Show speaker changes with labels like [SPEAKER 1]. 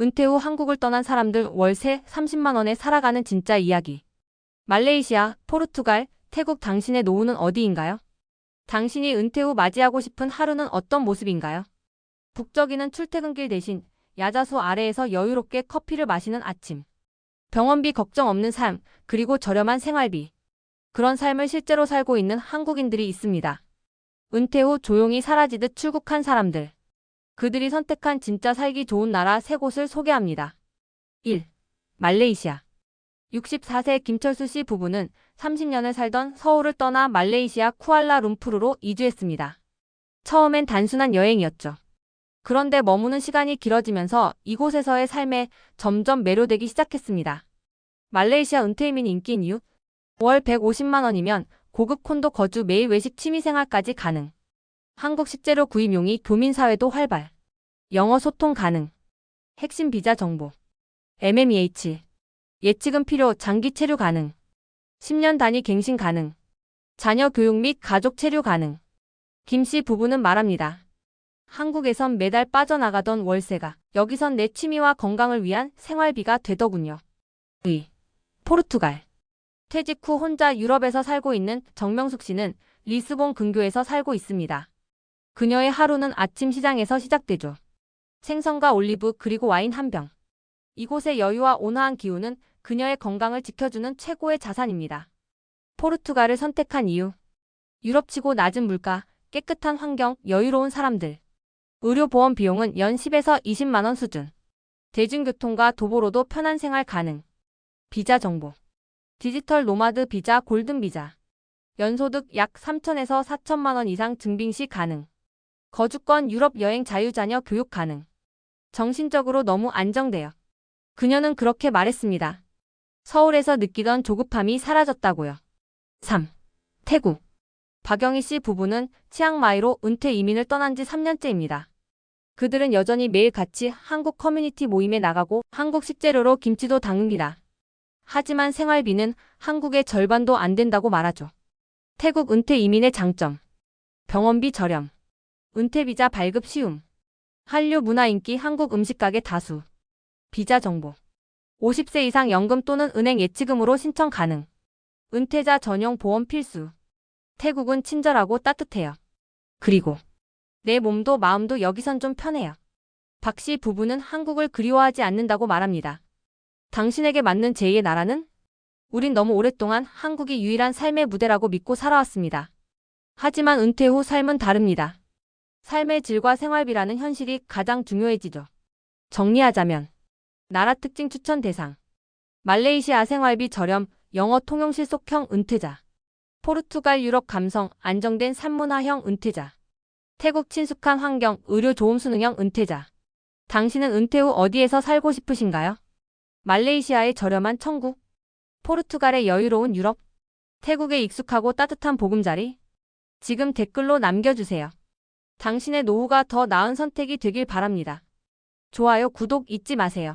[SPEAKER 1] 은퇴 후 한국을 떠난 사람들 월세 30만 원에 살아가는 진짜 이야기. 말레이시아, 포르투갈, 태국 당신의 노후는 어디인가요? 당신이 은퇴 후 맞이하고 싶은 하루는 어떤 모습인가요? 북적이는 출퇴근길 대신 야자수 아래에서 여유롭게 커피를 마시는 아침. 병원비 걱정 없는 삶, 그리고 저렴한 생활비. 그런 삶을 실제로 살고 있는 한국인들이 있습니다. 은퇴 후 조용히 사라지듯 출국한 사람들. 그들이 선택한 진짜 살기 좋은 나라 세 곳을 소개합니다. 1. 말레이시아. 64세 김철수 씨 부부는 30년을 살던 서울을 떠나 말레이시아 쿠알라룸푸르로 이주했습니다. 처음엔 단순한 여행이었죠. 그런데 머무는 시간이 길어지면서 이곳에서의 삶에 점점 매료되기 시작했습니다. 말레이시아 은퇴이민 인기인 이유? 월 150만 원이면 고급 콘도 거주 매일 외식 취미생활까지 가능. 한국 식재료 구입 용이 교민사회도 활발. 영어 소통 가능. 핵심 비자 정보. MMEH. 예치금 필요 장기 체류 가능. 10년 단위 갱신 가능. 자녀 교육 및 가족 체류 가능. 김 씨 부부는 말합니다. 한국에선 매달 빠져나가던 월세가 여기선 내 취미와 건강을 위한 생활비가 되더군요. 의. 포르투갈. 퇴직 후 혼자 유럽에서 살고 있는 정명숙 씨는 리스본 근교에서 살고 있습니다. 그녀의 하루는 아침 시장에서 시작되죠. 생선과 올리브 그리고 와인 한 병. 이곳의 여유와 온화한 기후는 그녀의 건강을 지켜주는 최고의 자산입니다. 포르투갈을 선택한 이유. 유럽치고 낮은 물가, 깨끗한 환경, 여유로운 사람들. 의료보험 비용은 연 10에서 20만 원 수준. 대중교통과 도보로도 편한 생활 가능. 비자 정보. 디지털 노마드 비자 골든 비자. 연소득 약 3천에서 4천만 원 이상 증빙 시 가능. 거주권 유럽 여행 자유자녀 교육 가능. 정신적으로 너무 안정돼요. 그녀는 그렇게 말했습니다. 서울에서 느끼던 조급함이 사라졌다고요. 3. 태국. 박영희 씨 부부는 치앙마이로 은퇴 이민을 떠난 지 3년째입니다. 그들은 여전히 매일 같이 한국 커뮤니티 모임에 나가고 한국 식재료로 김치도 담깁니다. 하지만 생활비는 한국의 절반도 안 된다고 말하죠. 태국 은퇴 이민의 장점. 병원비 저렴. 은퇴 비자 발급 쉬움. 한류 문화 인기 한국 음식 가게 다수. 비자 정보. 50세 이상 연금 또는 은행 예치금으로 신청 가능. 은퇴자 전용 보험 필수. 태국은 친절하고 따뜻해요. 그리고 내 몸도 마음도 여기선 좀 편해요. 박 씨 부부는 한국을 그리워하지 않는다고 말합니다. 당신에게 맞는 제2의 나라는? 우린 너무 오랫동안 한국이 유일한 삶의 무대라고 믿고 살아왔습니다. 하지만 은퇴 후 삶은 다릅니다. 삶의 질과 생활비라는 현실이 가장 중요해지죠. 정리하자면 나라 특징 추천 대상. 말레이시아 생활비 저렴 영어 통용 실속형 은퇴자. 포르투갈 유럽 감성 안정된 산문화형 은퇴자. 태국 친숙한 환경 의료 좋음 수능형 은퇴자. 당신은 은퇴 후 어디에서 살고 싶으신가요? 말레이시아의 저렴한 천국. 포르투갈의 여유로운 유럽. 태국의 익숙하고 따뜻한 보금자리. 지금 댓글로 남겨주세요. 당신의 노후가 더 나은 선택이 되길 바랍니다. 좋아요, 구독 잊지 마세요.